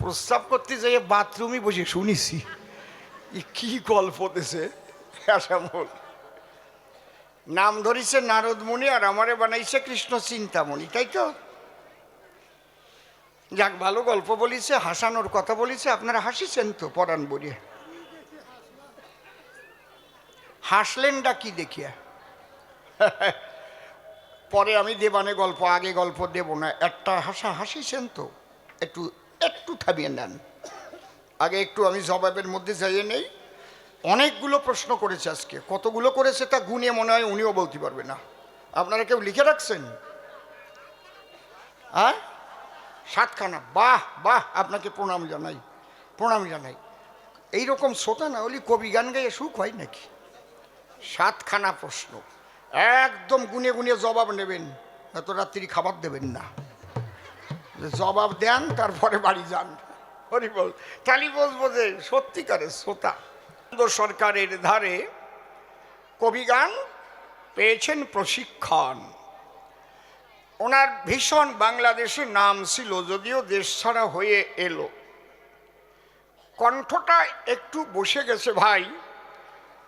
প্রস্তাব করতে যাই বাথরুমই বসে, শুনেছি। কি গল্প দেশে? শ্যামল। নাম ধরিছে নারদমণি আর আমারে বানাইছে কৃষ্ণ চিন্তামণি, তাই তো? যাক, ভালো গল্প বলিছে, হাসানোর কথা বলিছে, আপনারা হাসিছেন তো, পরাণ বলিয়ে। হাসলেনটা কি দেখিয়া? পরে আমি দেবানে গল্প, আগে গল্প দেব না, একটা হাসা হাসিছেন তো, একটু একটু থামিয়ে নেন। আগে একটু আমি জবাবের মধ্যে যাইয়ে নেই। অনেকগুলো প্রশ্ন করেছে আজকে। কতগুলো করেছে তা গুণে মনে হয় উনিও বলতে পারবে না। আপনারা কেউ লিখে রাখছেন? হ্যাঁ? সাতখানা। বাহ বাহ, আপনাকে প্রণাম জানাই প্রণাম জানাই। এইরকম শ্রোতা না হলে কবি গান গাইয়ে সুখ হয় নাকি? সাতখানা প্রশ্ন। একদম গুনে গুনে জবাব নেবেন, এত রাত্রি খাবার দেবেন না। জবাব দেন, তারপরে বাড়ি যান। হরি বল, তালি বলব যে সত্যিকারের শ্রোতা সরকারের ধারে কবিগান পেয়েছেন প্রশিক্ষণ। ওনার ভীষণ বাংলাদেশে নাম ছিল, যদিও দেশ ছাড়া হয়ে এলো। কণ্ঠটা একটু বসে গেছে ভাই,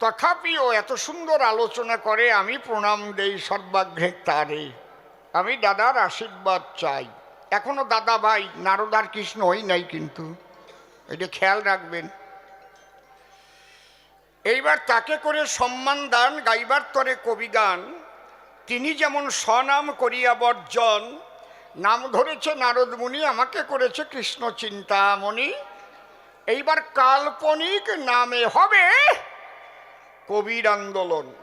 তথাপিও এত সুন্দর আলোচনা করে, আমি প্রণাম দেই সর্বাগ্রে তারে। আমি দাদার আশীর্বাদ চাই। এখনও দাদা ভাই নারদার কৃষ্ণ হই নাই কিন্তু। এটা খেয়াল রাখবেন। এইবার তাকে করে সম্মান দান, গাইবার তরে কবিগান তিনি যেমন স্বনাম করিয়া বর্জন, নাম ধরেছে নারদমুনি আমাকে করেছে কৃষ্ণ চিন্তামণি। এইবার কাল্পনিক নামে হবে কবির আন্দোলন।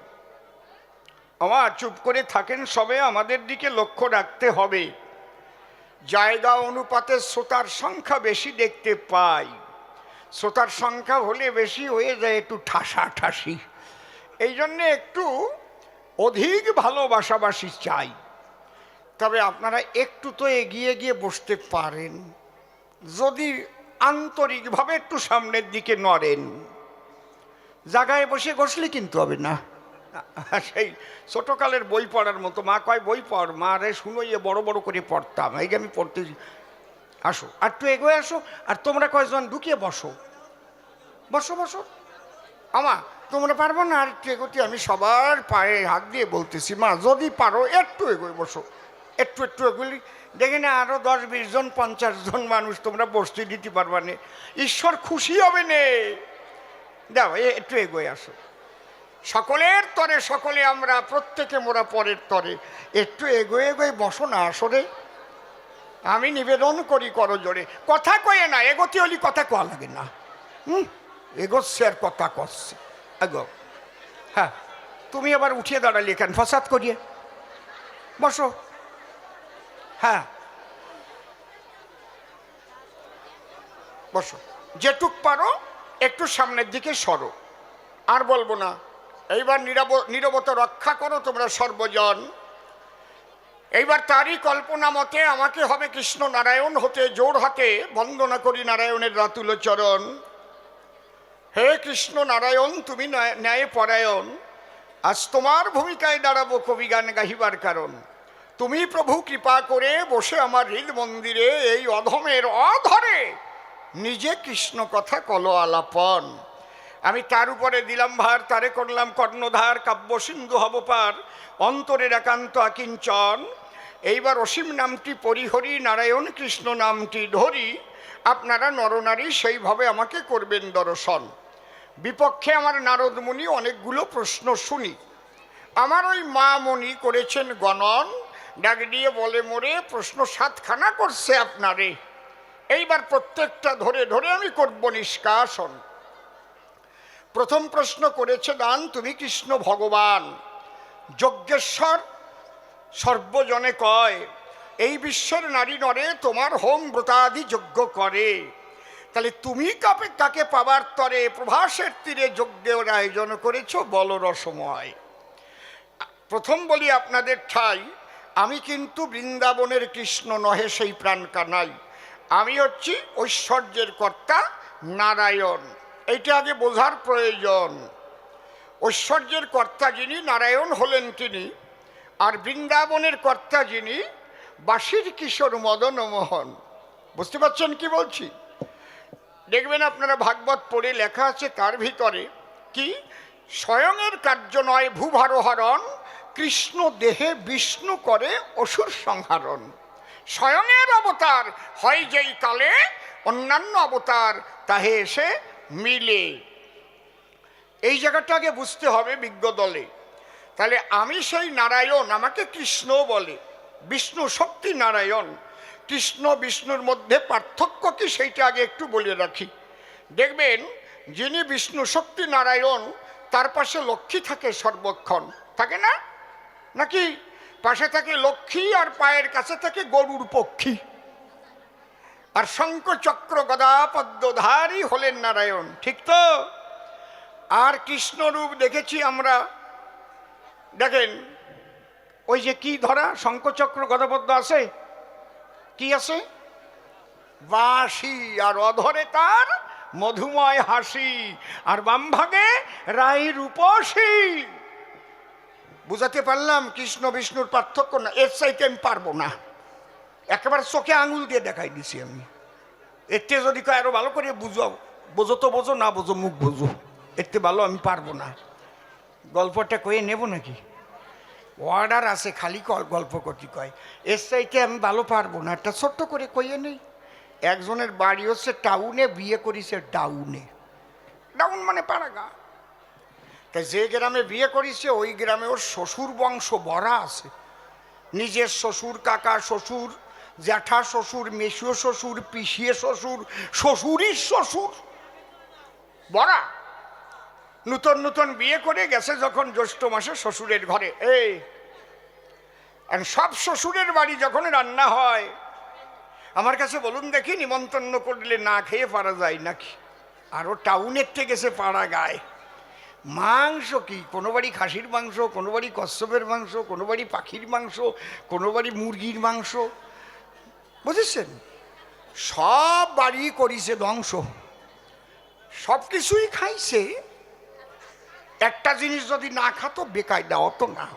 আমার চুপ করে থাকেন সবে, আমাদের দিকে লক্ষ্য রাখতে হবে। জায়গা অনুপাতে শ্রোতার সংখ্যা বেশি দেখতে পাই। শ্রোতার সংখ্যা হলে বেশি হয়ে যায় একটু ঠাসা ঠাসি। এই জন্যে একটু অধিক ভালোবাসাবাসি চাই। তবে আপনারা একটু তো এগিয়ে গিয়ে বসতে পারেন। যদি আন্তরিকভাবে একটু সামনের দিকে নড়েন। জায়গায় বসে বসলে কিন্তু হবে না। সেই ছোটকালের বই পড়ার মতো। মা কয়, বই পড়, মা রে শুনোইয়ে বড় বড় করে পড়তাম। এই যে আমি পড়তে আসো, আর একটু এগোয় আসো, আর তোমরা কয়েকজন ঢুকিয়ে বসো। বসো বসো। আমা, তোমরা পারব না আর একটু এগোতে? আমি সবার পায়ে হাত দিয়ে বলতেছি, মা, যদি পারো, একটু এগোয় বসো। একটু একটু এগুলি দেখে না আরও দশ, বিশ জন, পঞ্চাশ জন মানুষ তোমরা বসতে দিতে পারবা না। ঈশ্বর খুশি হবে নে। এ, একটু এগোয় আসো। সকলের তরে সকলে আমরা, প্রত্যেকে মোরা পরের তরে। একটু এগোয়ে এগোয়ে বসো না আসরে। আমি নিবেদন করি করো জোরে কথা কয়ে না, এগোতে হলি কথা কয়া লাগে না। হুম, এগোচ্ছে আর কথা করছে। এগো। হ্যাঁ তুমি আবার উঠিয়ে দাঁড়ালি কেন? ফসাদ করিয়ে। বসো। হ্যাঁ। বসো। যেটুক পারো, একটু সামনের দিকে সরো। আর বলব না এইবার নীরব নীরবতা রক্ষা করো তোমরা সর্বজন। এইবার তারই কল্পনা মতে আমাকে হবে কৃষ্ণ নারায়ণ হতে জোর হাতে, বন্দনা করি নারায়ণের রাতুল চরণ। হে কৃষ্ণ নারায়ণ তুমি ন্যায়- পরায়ণ আজ তোমার ভূমিকায় দাঁড়াবো কবিগান গাহিবার কারণ। তুমি প্রভু কৃপা করে বসে আমার হৃদ মন্দিরে, এই অধমের অধরে নিজে কৃষ্ণ কথা কল আলাপন। আমি তার উপরে দিলাম ভার তারে করলাম কর্ণধার কাব্য সিন্ধু হব পার অন্তরের একান্ত আকিঞ্চন। এইবার অসীম নামটি পরিহরি, নারায়ণ কৃষ্ণ নামটি ধরি, আপনারা নরনারী সেইভাবে আমাকে করবেন দর্শন। বিপক্ষে আমার নারদমণি অনেকগুলো প্রশ্ন শুনি। আমার ওই মা মণি করেছেন গণন, ডাক দিয়ে বলে, মোরে প্রশ্ন সাতখানা করছে আপনারে। এইবার প্রত্যেকটা ধরে ধরে আমি করব নিষ্কাশন। প্রথম প্রশ্ন করেছে দান তুমি কৃষ্ণ ভগবান? যজ্ঞেশ্বর সর্বজনে কয়, এই বিশ্বের নারী নরে, তোমার হোম ব্রতাদি যজ্ঞ করে। তাহলে তুমি কাপে, কাকে পাবার তরে প্রভাসের তীরে যজ্ঞের আয়োজন করেছ? বল রসময়। প্রথম বলি আপনাদের ঠাই, আমি কিন্তু বৃন্দাবনের কৃষ্ণ নহে, সেই প্রাণ কানাই। আমি হচ্ছি ঐশ্বর্যের কর্তা, নারায়ণ। এইটা আগে বোঝার প্রয়োজন। ঐশ্বর্যের কর্তা যিনি, নারায়ণ হলেন তিনি, আর বৃন্দাবনের কর্তা যিনি, বাসির কিশোর মদন মোহন। বুঝতে পারছেন কি বলছি? দেখবেন আপনারা ভাগবত পড়ে লেখা আছে তার ভিতরে কি স্বয়ংয়ের কার্য নয় ভূভারহরণ, কৃষ্ণ দেহে বিষ্ণু করে অসুর সংহারণ। স্বয়ংয়ের অবতার হয় যেই কালে, অন্যান্য অবতার তাহে এসে মিলে। এই জায়গাটা আগে বুঝতে হবে বিজ্ঞ দলে। তাহলে আমি সেই নারায়ণ, আমাকে কৃষ্ণ বলে। বিষ্ণু শক্তি নারায়ণ। কৃষ্ণ বিষ্ণুর মধ্যে পার্থক্য কি সেইটা আগে একটু বলে রাখি। দেখবেন, যিনি বিষ্ণু শক্তি নারায়ণ, তার পাশে লক্ষ্মী থাকে সর্বক্ষণ। থাকে না? নাকি? পাশে থাকে লক্ষ্মী আর পায়ের কাছে থাকে গরুর পক্ষী। আর শঙ্খ চক্র গদা পদ্মধারী হলেন নারায়ণ, ঠিক তো? আর কৃষ্ণরূপ দেখেছি আমরা। দেখেন, ওই যে কি ধরা? শঙ্খচক্র গদপদ্ম আছে? কি আছে? বাঁশি আর অধরে তার মধুময় হাসি, আর বাম ভাগে রাই রূপসী। বুঝাতে পারলাম কৃষ্ণ বিষ্ণুর পার্থক্য না? এর চাইতে আমি পারব না। একেবারে চোখে আঙুল দিয়ে দেখাই দিছি আমি। এতে যদি কয় আরও ভালো করে বুঝো বোঝো তো বোঝো, না বোঝো মুখ বোঝো। থেকে ভালো আমি পারব না। গল্পটা কয়ে নেব নাকি? অর্ডার আছে, খালি গল্প করতে কয়। এর চাইতে আমি ভালো পারব না। একটা ছোট্ট করে কইয়ে নেই। একজনের বাড়ি হচ্ছে টাউনে, বিয়ে করিছে ডাউনে। ডাউন মানে পাড়াগা। তা যে গ্রামে বিয়ে করিছে, ওই গ্রামে ওর শ্বশুর বংশ ভরা আছে। নিজের শ্বশুর কাকা শ্বশুর জ্যাঠা শ্বশুর, মেসিও শ্বশুর, পিসিয়ে শ্বশুর, শ্বশুরই শ্বশুর। বড়া, নূতন নূতন বিয়ে করে গেছে যখন জ্যৈষ্ঠ মাসে শ্বশুরের ঘরে। এই সব শ্বশুরের বাড়ি যখন রান্না হয়, আমার কাছে বলুন দেখি, নিমন্ত্রণ করলে না খেয়ে পারা যায় নাকি? আরও টাউনের থেকে গেছে পাড়া গায়। মাংস কি? কোনো বাড়ি খাসির মাংস, কোনো বাড়ি কচ্ছপের মাংস, কোনো বাড়ি পাখির মাংস, কোনো বাড়ি মুরগির মাংস। বুঝেছেন? সব বাড়ি করিছে ধ্বংস। সব কিছুই খাইছে একটা জিনিস যদি না খাতো, বেকায়দা অত না।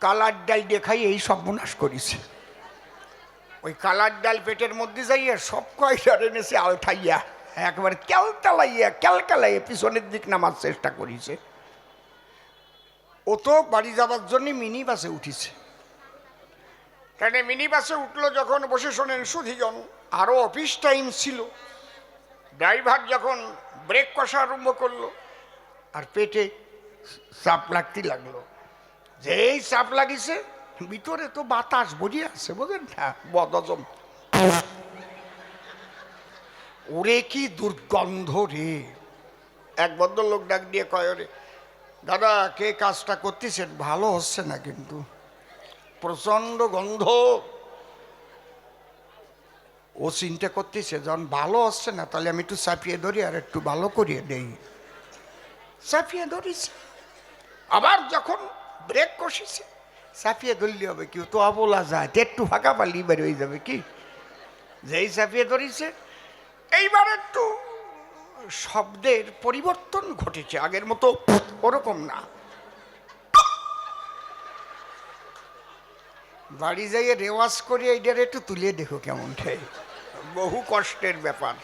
কালার ডাল দেখাই এই সব সর্বনাশ করিছে। ওই কালার ডাল পেটের মধ্যে যাইয়া সব কয়টার এনেছে আলঠাইয়া একবার ক্যালতালাইয়া, ক্যালকালাইয়া, পিছনের দিক নামার চেষ্টা করিছে। ও তো বাড়ি যাবার জন্য মিনি বাসে উঠিছে। কেন মিনি বাসে উঠল যখন, বসে শোনেন সুধিজন আরও অফিস টাইম ছিল। ড্রাইভার যখন ব্রেক কষা আরম্ভ করল, আর পেটে চাপ লাগতে লাগল। যেই চাপ লাগিছে, ভিতরে তো বাতাস বুঝিয়ে আছে, বোঝেন না বদজম ওরে কি দুর্গন্ধ রে। এক ভদ্রলোক ডাক দিয়ে কয় রে দাদা, কে কাজটা করতেছেন? ভালো হচ্ছে না কিন্তু। প্রচণ্ড গন্ধ। ও চিন্তা করতেছে, যখন ভালো আসছে না, তাহলে আমি একটু চাপিয়ে ধরি আর একটু ভালো করিয়ে দেই। চাপিয়ে ধরিছে। আবার যখন ব্রেক কষেছে, চাপিয়ে ধরলে হবে কেউ তো অবলা যায় একটু ফাঁকা পালি বের হয়ে যাবে কি? যেই চাপিয়ে ধরিছে, এইবার একটু শব্দের পরিবর্তন ঘটেছে। আগের মতো ওরকম না। বাড়ি যাইয়ে রেওয়াজ করে, এইটার একটু তুলে দেখো কেমন ঠাই। বহু কষ্টের ব্যাপার।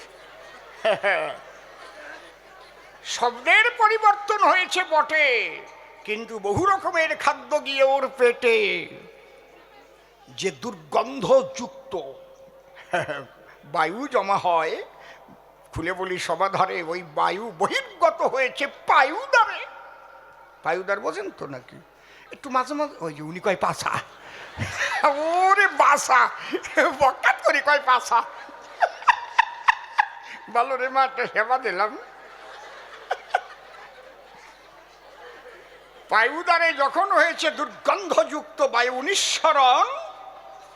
শব্দের পরিবর্তন হয়েছে বটে, কিন্তু বহু রকমের খাদ্য গিয়ে ওর পেটে। যে দুর্গন্ধযুক্ত বায়ু জমা হয়, খুলে বলি সমাধারে ওই বায়ু বহির্গত হয়েছে পায়ুদারে। পায়ুদার বোঝেন তো নাকি? একটু মাঝে মাঝে, ওই উনি কয় পাছা ওরে বাসা, বকাত করে কয় পাছা ভালো রে মা, একটা সেবা দিলাম। বায়ুদারে যখন হয়েছে দুর্গন্ধযুক্ত বায়ু নিঃসরণ,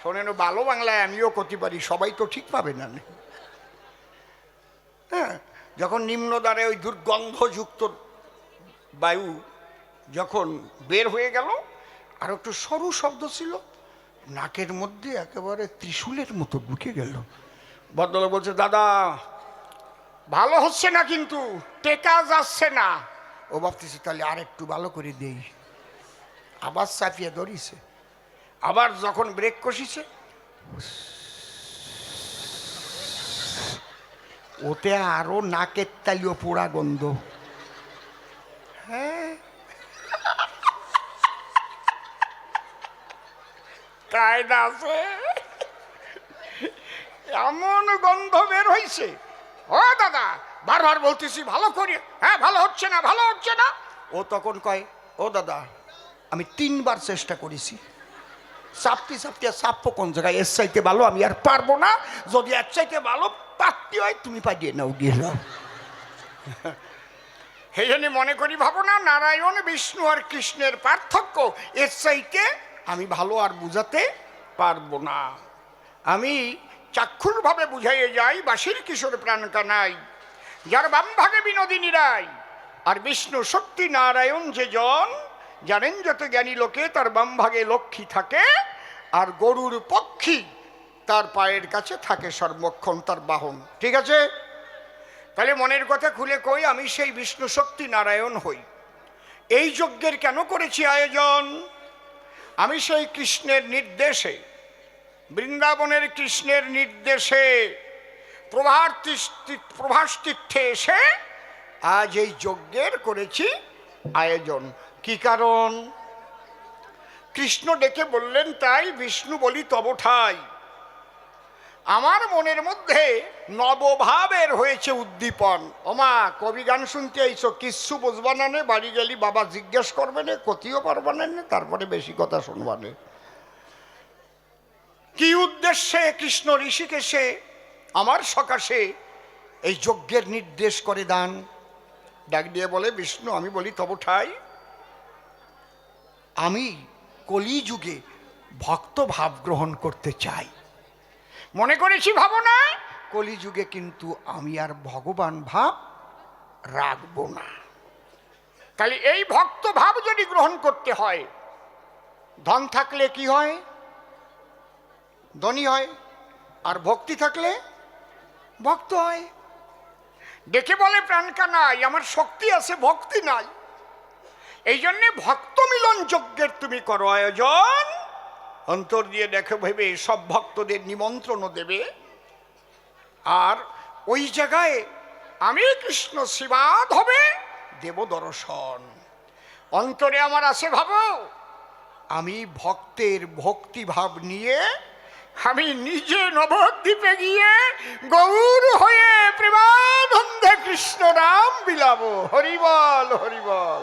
শোনেন ভালো বাংলায় আমিও করতে পারি, সবাই তো ঠিক পাবে না। হ্যাঁ যখন নিম্নদ্বারে ওই দুর্গন্ধযুক্ত বায়ু যখন বের হয়ে গেল, আর একটু সরু শব্দ ছিল নাকের মধ্যে একেবারে ত্রিশূলের মতো ঢুকে গেল। ভদ্রলোক বলছে দাদা ভালো হচ্ছে না কিন্তু টেকা যাচ্ছে না। ও ভাবতেছে তাহলে আর একটু ভালো করে দেই। আবার চাপিয়ে ধরিছে। আবার যখন ব্রেক কষিছে ওতে আরও নাকের তালিও পোড়া গন্ধ। হ্যাঁ তাই না আছে এমন গন্ধ বের হয়েছে ও দাদা, বারবার বলতেছি, ভালো করি হ্যাঁ ভালো হচ্ছে না, ভালো হচ্ছে না? ও তখন কয়, ও দাদা, আমি তিনবার চেষ্টা করেছি। চাপতে চাপতে আর চাপ্প কোন জায়গায়? এর চাইতে ভালো আমি আর পারব না। যদি এর চাইতে ভালো পারতে হয়, তুমি পাঠিয়ে নাও দিয়ে নাও। সেই জন্য মনে করি ভাবো না নারায়ণ, বিষ্ণু আর কৃষ্ণের পার্থক্য, এর চাইতে আমি ভালো আর বুঝাতে পারব না। আমি চাক্ষুরভাবে বুঝাইয়ে যাই, বাসির কিশোর প্রাণ কানাই, যার বাম ভাগে বিনোদিনী রায়, আর বিষ্ণু শক্তি নারায়ণ যে জন, জানেন যত জ্ঞানী লোকে, তার বাম ভাগে লক্ষ্মী থাকে, আর গরুর পক্ষী তার পায়ের কাছে থাকে সর্বক্ষণ, তার বাহন। ঠিক আছে? তাহলে মনের কথা খুলে কই, আমি সেই বিষ্ণু শক্তি নারায়ণ হই। এই যজ্ঞের কেন করেছি আয়োজন? আমি সেই কৃষ্ণের নির্দেশে, বৃন্দাবনের কৃষ্ণের নির্দেশে প্রভার প্রভাস তীর্থে এসে আজ এই যজ্ঞের করেছি আয়োজন। কি কারণ? কৃষ্ণ ডেকে বললেন, তাই বিষ্ণু বলি তব ঠাই। আমার মনের মধ্যে নবভাবের হয়েছে উদ্দীপন। ওমা কবি গান শুনতে আইছো কিচ্ছু বুঝবা না নে, বাড়ি গেলি বাবা জিজ্ঞেস করবে না কতিও পারবা না তারপরে বেশি কথা শুনবা নে। কি উদ্দেশ্যে কৃষ্ণ ঋষিকেশে আমার সকাশে এই যজ্ঞের নির্দেশ করে দান? ডাক দিয়ে বলে বিষ্ণু আমি বলি তব ঠাই। আমি কলিযুগে ভক্ত ভাব গ্রহণ করতে চাই। মনে করেছি ভাবনা? কলিযুগে কিন্তু আমি আর ভগবান ভাব রাখব না। তাহলে এই ভক্ত ভাব যদি গ্রহণ করতে হয়, ধন থাকলে কি হয়? ধনী হয়। আর ভক্তি থাকলে ভক্ত হয়। দেখে বলে প্রাণকা নাই, আমার শক্তি আছে, ভক্তি নাই। এই জন্যে ভক্ত মিলন যজ্ঞের তুমি করো আয়োজন। অন্তর দিয়ে দেখো ভেবে সব ভক্তদের নিমন্ত্রণও দেবে। আর ওই জায়গায় আমি কৃষ্ণ শিবাদ হবে, দেব দর্শন। অন্তরে আমার আছে ভাবো, আমি ভক্তের ভক্তিভাব নিয়ে আমি নিজে নবদ্বীপে গিয়ে গৌর হয়ে প্রেমানন্দে কৃষ্ণ নাম বিলাবো। হরিবল হরিবল।